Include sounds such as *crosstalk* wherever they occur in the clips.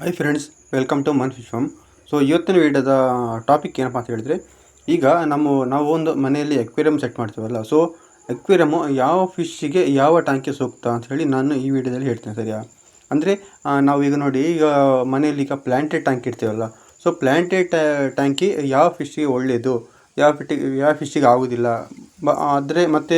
Hi friends welcome to ಮನ್ fish farm so ಇವತ್ತಿನ ವಿಡಿಯೋದ ಟಾಪಿಕ್ ಏನಪ್ಪ ಅಂತ ಹೇಳಿದ್ರೆ, ಈಗ ನಮ್ಮ, ನಾವು ಒಂದು ಮನೆಯಲ್ಲಿ ಎಕ್ವೇರಿಯಮ್ ಸೆಟ್ ಮಾಡ್ತೀವಲ್ಲ ಸೊ ಎಕ್ವೇರಿಯಮ್ಮು ಯಾವ ಫಿಶ್ಶಿಗೆ ಯಾವ ಟ್ಯಾಂಕಿಗೆ ಸೂಕ್ತ ಅಂತ ಹೇಳಿ ನಾನು ಈ ವಿಡಿಯೋದಲ್ಲಿ ಹೇಳ್ತೇನೆ ಸರಿಯಾ? ಅಂದರೆ ನಾವು ಈಗ ನೋಡಿ, ಈಗ ಮನೆಯಲ್ಲಿ ಈಗ ಪ್ಲ್ಯಾಂಟೆಡ್ ಟ್ಯಾಂಕ್ ಇರ್ತೀವಲ್ಲ ಸೊ ಪ್ಲ್ಯಾಂಟೆಡ್ ಟ್ಯಾಂಕಿ ಯಾವ ಫಿಶ್ಶಿಗೆ ಒಳ್ಳೆಯದು ಯಾವ ಫಿಟ್ ಯಾವ ಫಿಶ್ಶಿಗೆ ಆಗೋದಿಲ್ಲ, ಬ, ಆದರೆ ಮತ್ತು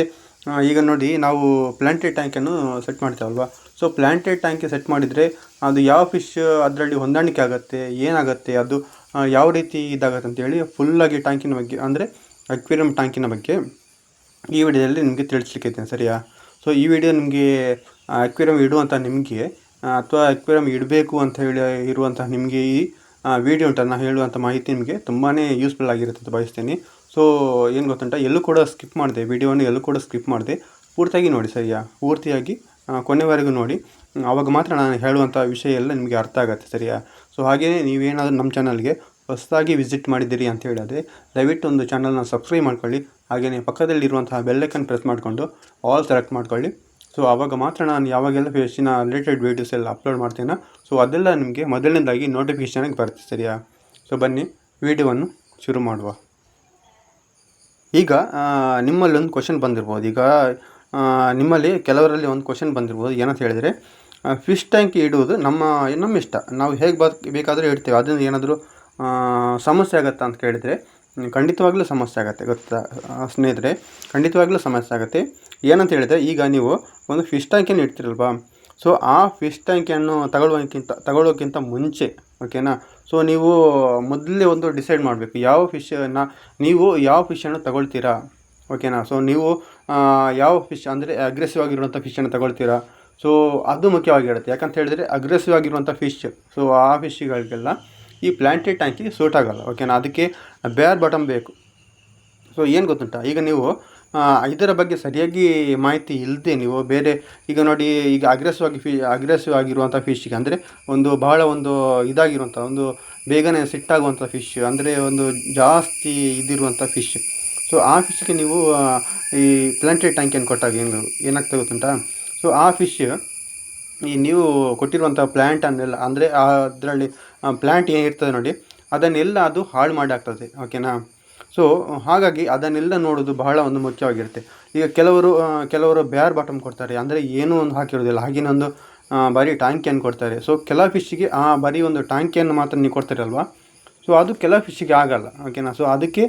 ಈಗ ನೋಡಿ ನಾವು ಪ್ಲ್ಯಾಂಟೆಡ್ ಟ್ಯಾಂಕನ್ನು ಸೆಟ್ ಮಾಡ್ತೇವಲ್ವಾ ಸೊ ಪ್ಲ್ಯಾಂಟೆಡ್ ಟ್ಯಾಂಕಿ ಸೆಟ್ ಮಾಡಿದರೆ ಅದು ಯಾವ ಫಿಶ್ ಅದರಲ್ಲಿ ಹೊಂದಾಣಿಕೆ ಆಗುತ್ತೆ, ಏನಾಗುತ್ತೆ, ಅದು ಯಾವ ರೀತಿ ಇದಾಗುತ್ತೆ ಅಂತೇಳಿ ಫುಲ್ಲಾಗಿ ಟ್ಯಾಂಕಿನ ಬಗ್ಗೆ, ಅಂದರೆ ಅಕ್ವೇರಿಯಂ ಟ್ಯಾಂಕಿನ ಬಗ್ಗೆ ಈ ವಿಡಿಯೋದಲ್ಲಿ ನಿಮಗೆ ತಿಳಿಸ್ಲಿಕ್ಕೆ ಇದ್ದೇನೆ, ಸರಿಯಾ? ಸೊ ಈ ವಿಡಿಯೋ ನಿಮಗೆ ಅಕ್ವೇರಿಯಂ ಇಡುವಂಥ ನಿಮಗೆ ಅಥವಾ ಅಕ್ವೇರಿಯಂ ಇಡಬೇಕು ಅಂತ ಹೇಳಿ ಇರುವಂತಹ ನಿಮಗೆ ಈ ವಿಡಿಯೋ ಉಂಟು ನಾನು ಹೇಳುವಂಥ ಮಾಹಿತಿ ನಿಮಗೆ ತುಂಬಾ ಯೂಸ್ಫುಲ್ ಆಗಿರುತ್ತೆ ಅಂತ ಬಯಸ್ತೀನಿ ಸೊ ಏನು ಗೊತ್ತುಂಟ, ಎಲ್ಲೂ ಕೂಡ ಸ್ಕಿಪ್ ಮಾಡಿದೆ, ವಿಡಿಯೋನ ಎಲ್ಲೂ ಕೂಡ ಸ್ಕಿಪ್ ಮಾಡಿದೆ, ಪೂರ್ತಿಯಾಗಿ ನೋಡಿ, ಸರಿಯಾ? ಪೂರ್ತಿಯಾಗಿ ಕೊನೆವರೆಗೂ ನೋಡಿ. ಆವಾಗ ಮಾತ್ರ ನಾನು ಹೇಳುವಂಥ ವಿಷಯ ಎಲ್ಲ ನಿಮಗೆ ಅರ್ಥ ಆಗುತ್ತೆ, ಸರಿಯಾ? ಸೊ ಹಾಗೆಯೇ ನೀವೇನಾದರೂ ನಮ್ಮ ಚಾನಲ್ಗೆ ಹೊಸದಾಗಿ ವಿಸಿಟ್ ಮಾಡಿದ್ದೀರಿ ಅಂತ ಹೇಳಿದ್ರೆ, ದಯವಿಟ್ಟು ಒಂದು ಚಾನಲ್ನ ಸಬ್ಸ್ಕ್ರೈಬ್ ಮಾಡ್ಕೊಳ್ಳಿ. ಹಾಗೆಯೇ ಪಕ್ಕದಲ್ಲಿರುವಂತಹ ಬೆಲ್ಲೈಕನ್ ಪ್ರೆಸ್ ಮಾಡಿಕೊಂಡು ಆಲ್ ಸೆಲೆಕ್ಟ್ ಮಾಡ್ಕೊಳ್ಳಿ. ಸೊ ಆವಾಗ ಮಾತ್ರ ನಾನು ಯಾವಾಗೆಲ್ಲ ಹೆಚ್ಚಿನ ರಿಲೇಟೆಡ್ ವೀಡಿಯೋಸ್ ಎಲ್ಲ ಅಪ್ಲೋಡ್ ಮಾಡ್ತೇನೆ ಸೊ ಅದೆಲ್ಲ ನಿಮಗೆ ಮೊದಲನೇದಾಗಿ ನೋಟಿಫಿಕೇಷನಾಗಿ ಬರುತ್ತೆ, ಸರಿಯಾ? ಸೊ ಬನ್ನಿ, ವಿಡಿಯೋವನ್ನು ಶುರು ಮಾಡುವ. ಈಗ ನಿಮ್ಮಲ್ಲಿ ಒಂದು ಕ್ವಶನ್ ಬಂದಿರ್ಬೋದು. ಈಗ ನಿಮ್ಮಲ್ಲಿ ಕೆಲವರಲ್ಲಿ ಒಂದು ಕ್ವಶನ್ ಬಂದಿರ್ಬೋದು. ಏನಂತ ಹೇಳಿದರೆ ಫಿಶ್ ಟ್ಯಾಂಕ್ ಇಡುವುದು ನಮ್ಮ ನಮ್ಮ ಇಷ್ಟ. ನಾವು ಹೇಗೆ ಬದ್, ಬೇಕಾದರೂ ಇಡ್ತೇವೆ. ಅದರಿಂದ ಏನಾದರೂ ಸಮಸ್ಯೆ ಆಗುತ್ತಾ ಅಂತ ಕೇಳಿದರೆ, ಖಂಡಿತವಾಗ್ಲೂ ಸಮಸ್ಯೆ ಆಗುತ್ತೆ, ಗೊತ್ತಾ? ಸ್ನೇಹಿತರೆ, ಖಂಡಿತವಾಗ್ಲೂ ಸಮಸ್ಯೆ ಆಗುತ್ತೆ. ಏನಂತ ಹೇಳಿದರೆ, ಈಗ ನೀವು ಒಂದು ಫಿಶ್ ಟ್ಯಾಂಕಿನ ಇಡ್ತೀರಲ್ವಾ? ಸೊ ಆ ಫಿಶ್ ಟ್ಯಾಂಕನ್ನು ತಗೊಳ್ಳೋಕ್ಕಿಂತ ತಗೊಳ್ಳೋಕ್ಕಿಂತ ಮುಂಚೆ ಓಕೆನಾ ಸೊ ನೀವು ಮೊದಲೇ ಒಂದು ಡಿಸೈಡ್ ಮಾಡಬೇಕು. ಯಾವ ಫಿಶನ್ನು ನೀವು ಯಾವ ಫಿಶನ್ನು ತಗೊಳ್ತೀರಾ? ಓಕೆನಾ ಸೊ ನೀವು ಯಾವ ಫಿಶ್ ಅಂದರೆ ಅಗ್ರೆಸಿವ್ ಆಗಿರುವಂಥ ಫಿಶನ್ನು ತಗೊಳ್ತೀರಾ? ಸೊ ಅದು ಮುಖ್ಯವಾಗಿರುತ್ತೆ. ಯಾಕಂತ ಹೇಳಿದರೆ ಅಗ್ರೆಸಿವ್ ಆಗಿರುವಂಥ ಫಿಶ್ ಸೊ ಆ ಫಿಶ್ಗಳಿಗೆಲ್ಲ ಈ ಪ್ಲ್ಯಾಂಟೆಡ್ ಟ್ಯಾಂಕಿಗೆ ಸೂಟ್ ಆಗೋಲ್ಲ. ಓಕೆನಾ ಅದಕ್ಕೆ ಬೇರ್ ಬಾಟಮ್ ಬೇಕು. ಸೊ ಏನು ಗೊತ್ತುಂಟ? ಈಗ ನೀವು ಇದರ ಬಗ್ಗೆ ಸರಿಯಾಗಿ ಮಾಹಿತಿ ಇಲ್ಲದೆ ನೀವು ಬೇರೆ, ಈಗ ನೋಡಿ, ಈಗ ಅಗ್ರೆಸಿವ್ ಆಗಿ ಫಿ ಅಗ್ರೆಸಿವ್ ಆಗಿರುವಂಥ ಫಿಶ್ಗೆ ಅಂದರೆ ಒಂದು ಬಹಳ ಒಂದು ಇದಾಗಿರುವಂಥ ಒಂದು ಬೇಗನೆ ಸಿಟ್ಟಾಗುವಂಥ ಫಿಶ್ ಅಂದರೆ ಒಂದು ಜಾಸ್ತಿ ಇದಿರುವಂಥ ಫಿಶ್ ಸೊ ಆ ಫಿಶ್ಗೆ ನೀವು ಈ ಪ್ಲಾಂಟೆಡ್ ಟ್ಯಾಂಕಿಯನ್ನು ಕೊಟ್ಟಾಗ ಏನು ಏನಾಗ್ತದೆ ಗೊತ್ತುಂಟಾ ಸೊ ಆ ಫಿಶ್ ಈ ನೀವು ಕೊಟ್ಟಿರುವಂಥ ಪ್ಲ್ಯಾಂಟನ್ನೆಲ್ಲ ಅಂದರೆ ಅದರಲ್ಲಿ ಪ್ಲ್ಯಾಂಟ್ ಏನಿರ್ತದೆ ನೋಡಿ, ಅದನ್ನೆಲ್ಲ ಅದು ಹಾಳು ಮಾಡಿ ಆಗ್ತದೆ ಓಕೆನಾ ಸೊ ಹಾಗಾಗಿ ಅದನ್ನೆಲ್ಲ ನೋಡೋದು ಬಹಳ ಒಂದು ಮುಖ್ಯವಾಗಿರುತ್ತೆ. ಈಗ ಕೆಲವರು ಕೆಲವರು ಬ್ಯಾರ್ ಬಾಟಮ್ ಕೊಡ್ತಾರೆ, ಅಂದರೆ ಏನೂ ಒಂದು ಹಾಕಿರೋದಿಲ್ಲ. ಹಾಗಿನೊಂದು ಬರೀ ಟ್ಯಾಂಕಿಯನ್ನು ಕೊಡ್ತಾರೆ. ಸೊ ಕೆಲವು ಫಿಶ್ಶಿಗೆ ಆ ಬರೀ ಒಂದು ಟ್ಯಾಂಕಿಯನ್ನು ಮಾತ್ರ ನೀವು ಕೊಡ್ತೀರಲ್ವಾ? ಸೊ ಅದು ಕೆಲವು ಫಿಶ್ಶಿಗೆ ಆಗಲ್ಲ ಓಕೆನಾ ಸೊ ಅದಕ್ಕೆ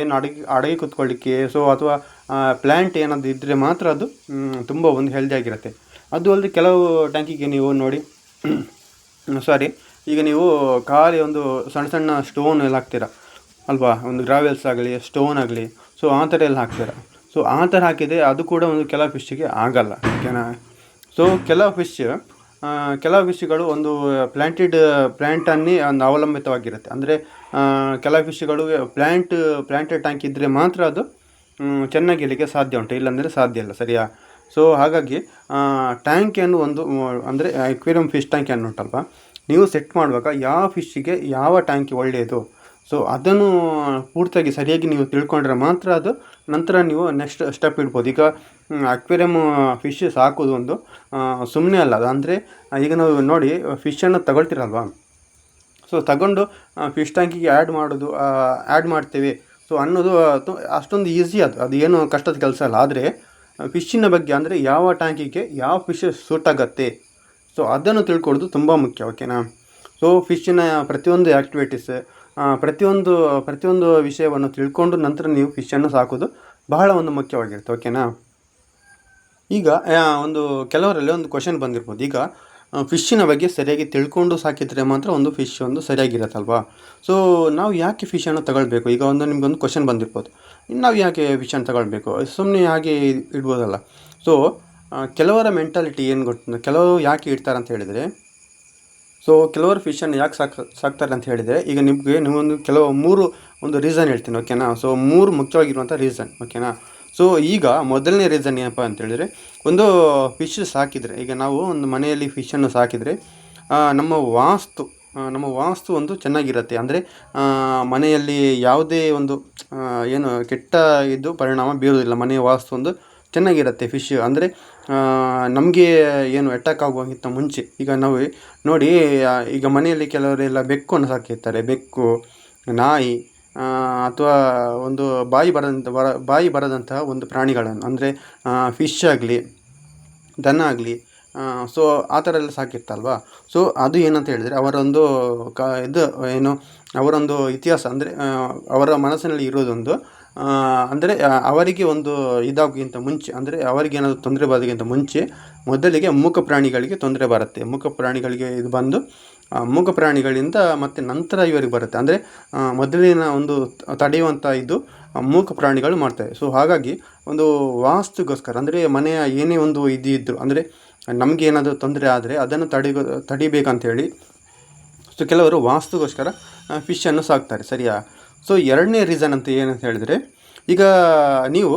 ಏನು ಅಡಗಿ, ಅಡುಗೆ ಕೂತ್ಕೊಳ್ಳಿಕ್ಕೆ ಸೊ ಅಥವಾ ಪ್ಲ್ಯಾಂಟ್ ಏನಾದರೂ ಇದ್ದರೆ ಮಾತ್ರ ಅದು ತುಂಬ ಒಂದು ಹೆಲ್ದಿ ಆಗಿರುತ್ತೆ. ಅದು ಅಲ್ಲದೆ ಕೆಲವು ಟ್ಯಾಂಕಿಗೆ ನೀವು ನೋಡಿ ಸಾರಿ ಈಗ ನೀವು ಖಾಲಿ ಒಂದು ಸಣ್ಣ ಸಣ್ಣ ಸ್ಟೋನ್ ಎಲ್ಲ ಹಾಕ್ತೀರ? ಅಲ್ವಾ? ಒಂದು ಗ್ರಾವೆಲ್ಸ್ ಆಗಲಿ ಸ್ಟೋನ್ ಆಗಲಿ ಸೊ ಆ ಥರ ಎಲ್ಲ ಹಾಕ್ತೀರಾ? ಸೊ ಆ ಥರ ಹಾಕಿದರೆ ಅದು ಕೂಡ ಒಂದು ಕೆಲವು ಫಿಶ್ಶಿಗೆ ಆಗಲ್ಲ ಓಕೆನಾ ಸೊ ಕೆಲವು ಫಿಶ್ ಕೆಲವು ಫಿಶ್ಗಳು ಒಂದು ಪ್ಲ್ಯಾಂಟೆಡ್ ಪ್ಲ್ಯಾಂಟನ್ನೇ ಒಂದು ಅವಲಂಬಿತವಾಗಿರುತ್ತೆ. ಅಂದರೆ ಕೆಲವು ಫಿಶ್ಗಳು ಪ್ಲ್ಯಾಂಟ್ ಪ್ಲ್ಯಾಂಟೆಡ್ ಟ್ಯಾಂಕ್ ಇದ್ದರೆ ಮಾತ್ರ ಅದು ಮ್, ಚೆನ್ನಾಗಿ ಇರಲಿಕ್ಕೆ ಸಾಧ್ಯ ಉಂಟು. ಇಲ್ಲಾಂದರೆ ಸಾಧ್ಯ ಇಲ್ಲ. ಸರಿಯಾ? ಸೊ ಹಾಗಾಗಿ ಟ್ಯಾಂಕಿಯನ್ನು ಒಂದು ಅಂದರೆ ಅಕ್ವೇರಿಯಂ ಫಿಶ್ ಟ್ಯಾಂಕ್ ಏನು ನೀವು ಸೆಟ್ ಮಾಡುವಾಗ ಯಾವ ಫಿಶ್ಶಿಗೆ ಯಾವ ಟ್ಯಾಂಕಿ ಒಳ್ಳೆಯದು ಸೊ ಅದನ್ನು ಪೂರ್ತಿಯಾಗಿ ಸರಿಯಾಗಿ ನೀವು ತಿಳ್ಕೊಂಡ್ರೆ ಮಾತ್ರ ಅದು ನಂತರ ನೀವು ನೆಕ್ಸ್ಟ್ ಸ್ಟೆಪ್ ಇಡ್ಬೋದು. ಈಗ ಅಕ್ವೇರಿಯಮ್ ಫಿಶ್ ಸಾಕೋದು ಒಂದು ಸುಮ್ಮನೆ ಅಲ್ಲ. ಅದು ಅಂದರೆ, ಈಗ ನಾವು ನೋಡಿ ಫಿಶನ್ನು ತಗೊಳ್ತೀರಲ್ವಾ? ಸೊ ತಗೊಂಡು ಫಿಶ್ ಟ್ಯಾಂಕಿಗೆ ಆ್ಯಡ್ ಮಾಡೋದು ಆ್ಯಡ್ ಮಾಡ್ತೇವೆ. ಸೊ ಅನ್ನೋದು ಅಷ್ಟೊಂದು ಈಸಿ ಅದು. ಅದು ಏನು ಕಷ್ಟದ ಕೆಲಸ ಅಲ್ಲ. ಆದರೆ ಫಿಶ್ಶಿನ ಬಗ್ಗೆ ಅಂದರೆ ಯಾವ ಟ್ಯಾಂಕಿಗೆ ಯಾವ ಫಿಶ್ ಸೂಟ್ ಆಗುತ್ತೆ? ಸೊ ಅದನ್ನು ತಿಳ್ಕೊಳ್ಳೋದು ತುಂಬ ಮುಖ್ಯ. ಓಕೆನಾ ಸೊ ಫಿಶ್ಶಿನ ಪ್ರತಿಯೊಂದು ಆ್ಯಕ್ಟಿವಿಟೀಸ್ ಪ್ರತಿಯೊಂದು ಪ್ರತಿಯೊಂದು ವಿಷಯವನ್ನು ತಿಳ್ಕೊಂಡು ನಂತರ ನೀವು ಫಿಶನ್ನು ಸಾಕೋದು ಬಹಳ ಒಂದು ಮುಖ್ಯವಾಗಿರುತ್ತೆ, ಓಕೆನಾ? ಈಗ ಒಂದು ಕೆಲವರಲ್ಲಿ ಒಂದು ಕ್ವಶನ್ ಬಂದಿರ್ಬೋದು. ಈಗ ಫಿಶ್ಶಿನ ಬಗ್ಗೆ ಸರಿಯಾಗಿ ತಿಳ್ಕೊಂಡು ಸಾಕಿದರೆ ಮಾತ್ರ ಒಂದು ಫಿಶ್ ಒಂದು ಸರಿಯಾಗಿರತ್ತಲ್ವಾ? ಸೊ ನಾವು ಯಾಕೆ ಫಿಶನ್ನು ತಗೊಳ್ಬೇಕು? ಈಗ ಒಂದು ನಿಮ್ಗೊಂದು ಕ್ವಶನ್ ಬಂದಿರ್ಬೋದು. ನಾವು ಯಾಕೆ ಫಿಶನ್ನು ತಗೊಳ್ಬೇಕು? ಸುಮ್ಮನೆ ಹಾಗೆ ಇಡ್ಬೋದಲ್ಲ. ಸೊ ಕೆಲವರ ಮೆಂಟಾಲಿಟಿ ಏನು ಗೊತ್ತು, ಕೆಲವರು ಯಾಕೆ ಇಡ್ತಾರೆ ಅಂತ ಹೇಳಿದರೆ ಸೊ ಕೆಲವರು ಫಿಶನ್ನು ಯಾಕೆ ಸಾಕ್, ಸಾಕ್ತಾರೆ ಅಂತ ಹೇಳಿದರೆ, ಈಗ ನಿಮಗೆ ನೀವೊಂದು ಕೆಲವು ಮೂರು ಒಂದು ರೀಸನ್ ಹೇಳ್ತೀನಿ ಓಕೆನಾ ಸೊ ಮೂರು ಮುಖ್ಯವಾಗಿರುವಂಥ ರೀಸನ್ ಓಕೆನಾ ಸೊ ಈಗ ಮೊದಲನೇ ರೀಸನ್ ಏನಪ್ಪ ಅಂತೇಳಿದರೆ ಒಂದು ಫಿಶ್ ಸಾಕಿದರೆ, ಈಗ ನಾವು ಒಂದು ಮನೆಯಲ್ಲಿ ಫಿಶನ್ನು ಸಾಕಿದರೆ ನಮ್ಮ ವಾಸ್ತು ನಮ್ಮ ವಾಸ್ತು ಒಂದು ಚೆನ್ನಾಗಿರುತ್ತೆ. ಅಂದರೆ ಮನೆಯಲ್ಲಿ ಯಾವುದೇ ಒಂದು ಏನು ಕೆಟ್ಟ ಇದು ಪರಿಣಾಮ ಬೀರೋದಿಲ್ಲ ಮನೆಯ ವಾಸ್ತು ಒಂದು ಚೆನ್ನಾಗಿರುತ್ತೆ ಫಿಶ್ ಅಂದರೆ ನಮಗೆ ಏನು ಅಟ್ಯಾಕ್ ಆಗುವಂಗಿಂತ ಮುಂಚೆ, ಈಗ ನಾವು ನೋಡಿ ಈಗ ಮನೆಯಲ್ಲಿ ಕೆಲವರೆಲ್ಲ ಬೆಕ್ಕನ್ನು ಸಾಕಿರ್ತಾರೆ. ಬೆಕ್ಕು, ನಾಯಿ ಅಥವಾ ಒಂದು ಬಾಯಿ ಬರದಂಥ ಬರ, ಬಾಯಿ ಬರದಂತಹ ಒಂದು ಪ್ರಾಣಿಗಳನ್ನು. ಅಂದರೆ ಫಿಶ್ ಆಗಲಿ, ದನ ಆಗಲಿ ಸೊ ಆ ಥರ ಎಲ್ಲ ಸಾಕಿರ್ತಲ್ವಾ ಸೊ ಅದು ಏನಂತ ಹೇಳಿದರೆ, ಅವರೊಂದು ಕ, ಇದು ಏನು, ಅವರೊಂದು ಇತಿಹಾಸ, ಅಂದರೆ ಅವರ ಮನಸ್ಸಿನಲ್ಲಿ ಇರೋದೊಂದು ಅಂದರೆ ಅವರಿಗೆ ಒಂದು ಇದಾಗಿಂತ ಮುಂಚೆ, ಅಂದರೆ ಅವರಿಗೆ ಏನಾದರೂ ತೊಂದರೆ ಬರೋದಕ್ಕಿಂತ ಮುಂಚೆ ಮೊದಲಿಗೆ ಮೂಕ ಪ್ರಾಣಿಗಳಿಗೆ ತೊಂದರೆ ಬರುತ್ತೆ. ಮೂಕ ಪ್ರಾಣಿಗಳಿಗೆ ಇದು ಬಂದು ಮೂಕ ಪ್ರಾಣಿಗಳಿಂದ ಮತ್ತು ನಂತರ ಇವರಿಗೆ ಬರುತ್ತೆ. ಅಂದರೆ ಮೊದಲಿನ ಒಂದು ತಡೆಯುವಂಥ ಇದು ಮೂಕ ಪ್ರಾಣಿಗಳು ಮಾಡ್ತವೆ ಸೊ ಹಾಗಾಗಿ ಒಂದು ವಾಸ್ತುಗೋಸ್ಕರ, ಅಂದರೆ ಮನೆಯ ಏನೇ ಒಂದು ಇದು ಇದ್ದರು, ಅಂದರೆ ನಮಗೆ ಏನಾದರೂ ತೊಂದರೆ ಆದರೆ ಅದನ್ನು ತಡಿ ತಡಿಬೇಕಂತೇಳಿ, ಸೊ, ಕೆಲವರು ವಾಸ್ತುಗೋಸ್ಕರ ಫಿಶನ್ನು ಸಾಕ್ತಾರೆ. ಸರಿಯಾ? ಸೊ ಎರಡನೇ ರೀಸನ್ ಅಂತ ಏನಂತ ಹೇಳಿದರೆ, ಈಗ ನೀವು